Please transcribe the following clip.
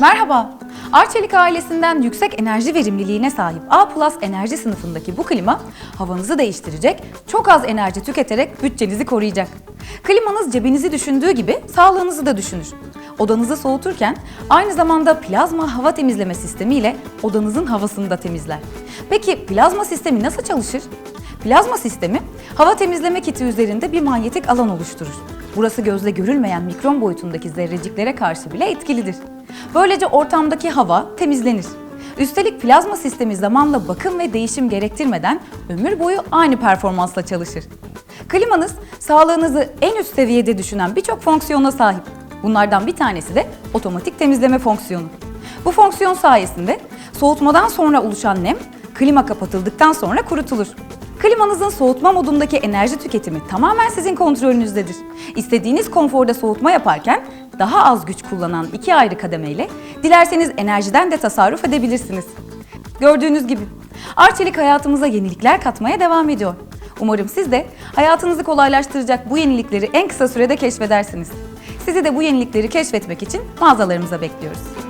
Merhaba. Arçelik ailesinden yüksek enerji verimliliğine sahip A enerji sınıfındaki bu klima havanızı değiştirecek, çok az enerji tüketerek bütçenizi koruyacak. Klimanız cebinizi düşündüğü gibi sağlığınızı da düşünür. Odanızı soğuturken aynı zamanda plazma hava temizleme sistemi ile odanızın havasını da temizler. Peki plazma sistemi nasıl çalışır? Plazma sistemi hava temizleme kiti üzerinde bir manyetik alan oluşturur. Burası gözle görülmeyen mikron boyutundaki zerreciklere karşı bile etkilidir. Böylece ortamdaki hava temizlenir. Üstelik plazma sistemi zamanla bakım ve değişim gerektirmeden ömür boyu aynı performansla çalışır. Klimanız sağlığınızı en üst seviyede düşünen birçok fonksiyona sahip. Bunlardan bir tanesi de otomatik temizleme fonksiyonu. Bu fonksiyon sayesinde soğutmadan sonra oluşan nem klima kapatıldıktan sonra kurutulur. Klimanızın soğutma modundaki enerji tüketimi tamamen sizin kontrolünüzdedir. İstediğiniz konforda soğutma yaparken daha az güç kullanan iki ayrı kademeyle dilerseniz enerjiden de tasarruf edebilirsiniz. Gördüğünüz gibi Arçelik hayatımıza yenilikler katmaya devam ediyor. Umarım siz de hayatınızı kolaylaştıracak bu yenilikleri en kısa sürede keşfedersiniz. Sizi de bu yenilikleri keşfetmek için mağazalarımıza bekliyoruz.